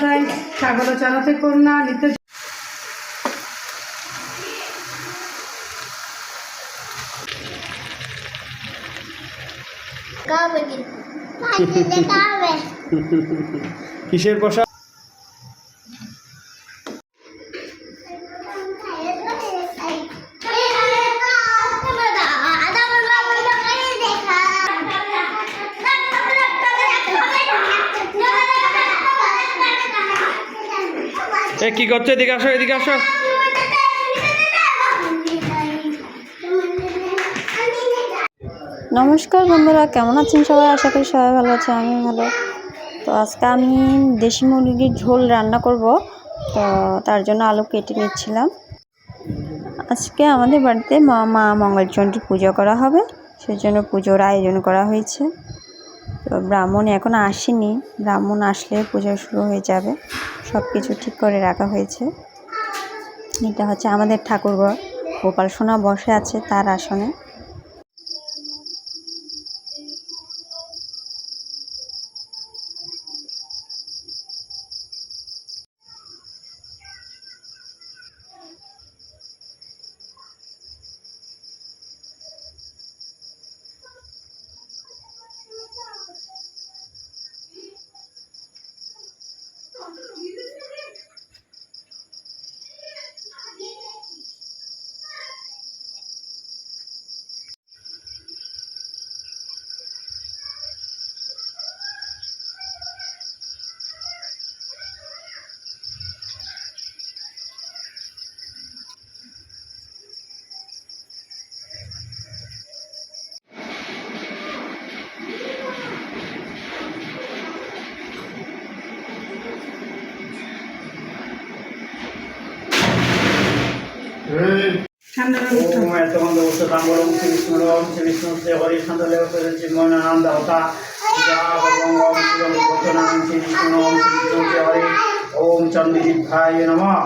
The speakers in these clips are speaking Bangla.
বিমাতায় সাগর চালাতে কন্যা নিত্য. কিসের পোশাক এ, কি করছ? এদিকে আসো এদিকে আসো। নমস্কার বন্ধুরা, কেমন আছেন সবাই? আশা করি সবাই ভালো আছে আমি ভালো। তো আজকে আমি দেশি মুরগির ঝোল রান্না করব। তো তার জন্য আলু কেটে নিচ্ছিলাম। আজকে আমাদের বাড়িতে মা মা মঙ্গলচণ্ডীর পুজো করা হবে। সেজন্য পুজোর আয়োজন করা হয়েছে। ব্রাহ্মণ এখন আসেনি। ব্রাহ্মণ আসলে পূজা শুরু হয়ে যাবে। সব কিছু ঠিক করে রাখা হয়েছে। এটা হচ্ছে আমাদের ঠাকুরঘর। গোপাল সোনা বসে আছে তার আসনে। শ্রী হরি ওম চন্দ্রজিভায় নমঃ।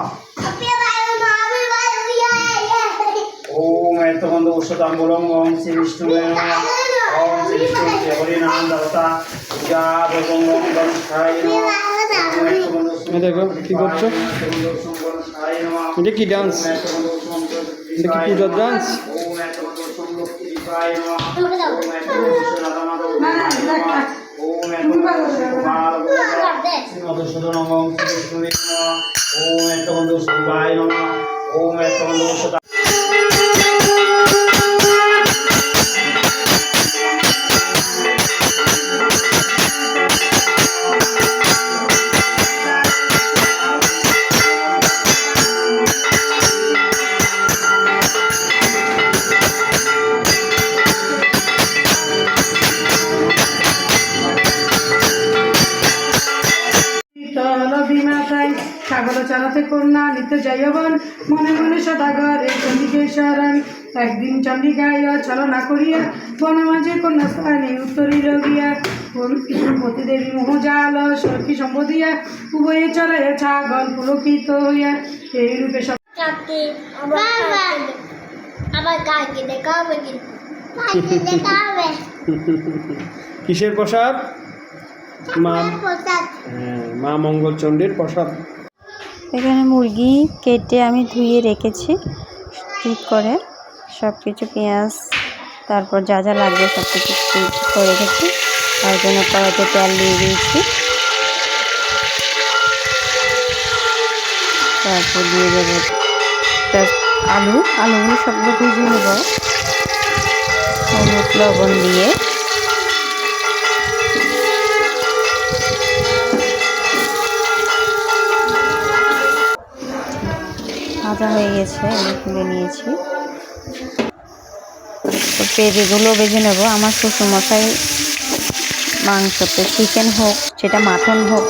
ওম এতমন্দ উচ্চতাম্বরম ওম শ্রী বিষ্ণুরে নমঃ। ওম শ্রী বিষ্ণু শ্রী হরিনানন্দ হতা ভগবঙ্গম গণেশায় নমঃ। ওম এতমন্দ দেখো, কি করছ? এটা কি dance? এটা কি পূজার? মধুসূদন ওম বিষ্ণু ওম এতবন্ধু চালাতে কন্যা নিত্য জয়বন। মনে মনে সদাগর এই চন্ডিকে শরণ একদিন চন্ডিকায় ছলনা করিয়া বন মাঝে কন্যা স্থানে উত্তরীর গিয়া পতিদেবী মোহজাল সখী সম্পদিয়া উভয়ে চড়াইয়া ছাগল পুলকিত হইয়া এই রূপে সব আবার কাকে দেখাবে কি কিসের প্রসাদ? মা প্রসাদ। হ্যাঁ, মা মঙ্গলচণ্ডীর প্রসাদ। এখানে মুরগি কেটে আমি ধুয়ে রেখেছি, ঠিক করে সব কিছু পেঁয়াজ, তারপর যা যা লাগবে সব কিছু করে রেখেছি। তার জন্য কড়াইতে তেল দিয়ে দিয়েছি। তারপর দিয়ে দেবো আলু। আলুগুলো সবগুলো ভেজে নেব। লবণ দিয়ে। ভাজা হয়ে গেছে, আমি তুলে নিয়েছি। তো পেঁপেগুলো বেজে নেব। আমার শ্বশুরমশাই মাংসতে চিকেন হোক, সেটা মাটন হোক,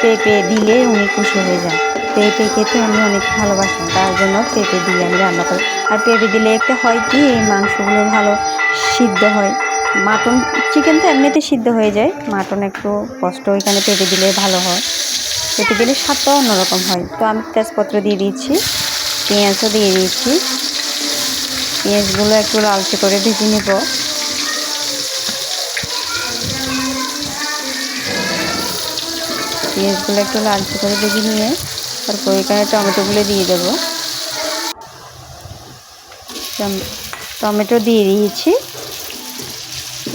পেঁপে দিলে উনি খুশি হয়ে যান। পেঁপে খেতে উনি অনেক ভালোবাসি, তার জন্য পেঁপে দিয়ে আমি রান্না করি। আর পেঁপে দিলে একটা হয় কি, এই মাংসগুলো ভালো সিদ্ধ হয়। মাটন চিকেন তো এমনিতে সিদ্ধ হয়ে যায় মাটন একটু কষ্ট, ওইখানে পেঁপে দিলে ভালো হয়। পেঁপে দিলে স্বাদটা অন্যরকম হয়। তো আমি তেজপত্র দিয়ে দিয়েছি পেঁয়াজও দিয়ে দিয়েছি পেঁয়াজগুলো একটু লালচে করে ভেজে নেব। পেঁয়াজগুলো একটু লালচে করে ভেজে নিয়ে তারপর এখানে টমেটোগুলো দিয়ে দেবো। টম- টমেটো দিয়ে দিয়েছি।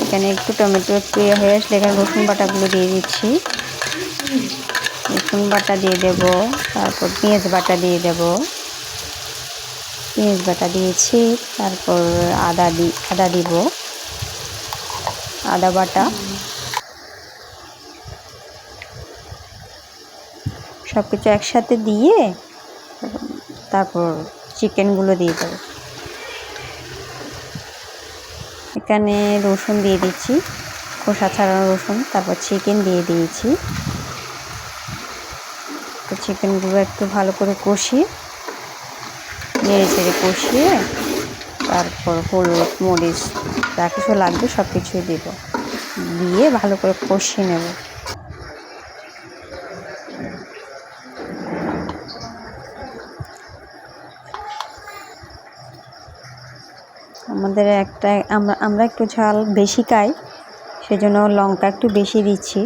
এখানে একটু টমেটো একটু হয়ে আসলে এখানে রসুন বাটাগুলো দিয়ে দিচ্ছি। রসুন বাটা দিয়ে দেব, তারপর পেঁয়াজ বাটা দিয়ে দেব। পেঁয়াজ বাটা দিয়েছি, তারপর আদা দি, আদা দিব। আদা বাটা। সব কিছু একসাথে দিয়ে, তারপর চিকেনগুলো দিয়ে দেবো। এখানে রসুন দিয়ে দিচ্ছি, খোসা ছাড়ানো রসুন, তারপর চিকেন দিয়ে দিয়েছি। চিকেনগুলো একটু ভালো করে কষিয়ে, নেড়ে চেড়ে কষিয়ে, তারপর হলুদ, মরিচ, যা কিছু লাগবে সব কিছুই দেব। দিয়ে ভালো করে কষিয়ে নেব। আমাদের একটা, আমরা আমরা একটু ঝাল বেশি খাই, সেজন্য লঙ্কা একটু বেশি দিচ্ছি।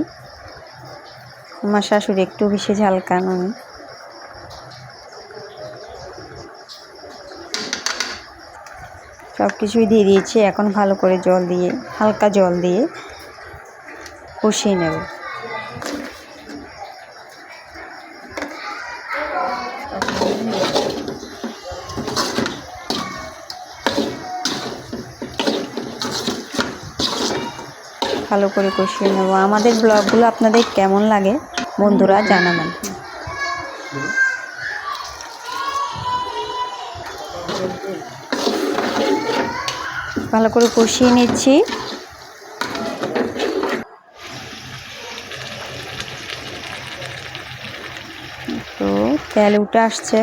আমার শাশুড়ি একটু বেশি ঝাল খান আমি সব কিছুই দিয়ে দিয়েছি, এখন ভালো করে জল দিয়ে, হালকা জল দিয়ে কষিয়ে নেব। ভালো করে কষিয়ে নেব। আমাদের ব্লগগুলো আপনাদের কেমন লাগে বন্ধুরা জানাবেন। ভালো করে কষিয়ে নিচ্ছি। তো তেল উঠে আসছে।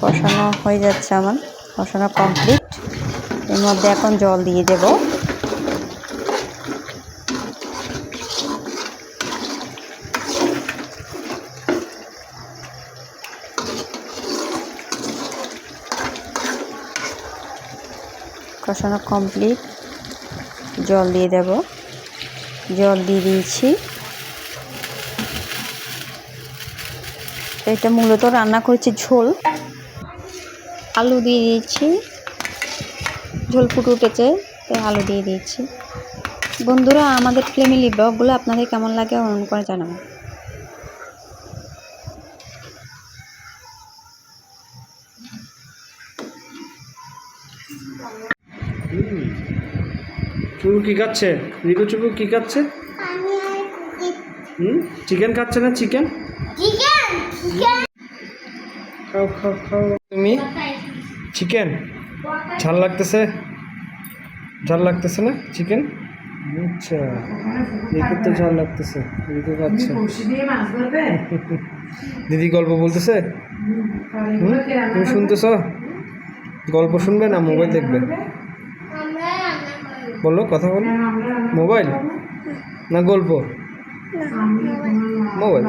কষানো হয়ে যাচ্ছে আমার। কষানো কমপ্লিট এর মধ্যে এখন জল দিয়ে দেব। কষানো কমপ্লিট জল দিয়ে দেব। জল দিয়ে দিয়েছি। এটা মূলত রান্না করেছি ঝোল। আলু দিয়ে দিয়েছি। ঝোল ফুটে উঠেছে তাই আলু দিয়ে দিয়েছি। বন্ধুরা আমাদের ফ্যামিলি ব্লগগুলো আপনাদের কেমন লাগে অনুমান করে জানাবেন। চুকু কি খাচ্ছে? রিকু চুকু কি খাচ্ছে? হুম? চিকেন খাচ্ছে না চিকেন চিকেন চিকেন খাও খাও খাও। তুমি? চিকেন ঝাল লাগতেছে? ঝাল লাগতেছে না? চিকেন আচ্ছা রিকুর তো ঝাল লাগতেছে দিদি গল্প বলতেছে? তুমি শুনতেছ? গল্প শুনবে না মোবাইল দেখবে? বলো কথা বলো। মোবাইল? না গল্প? মোবাইল।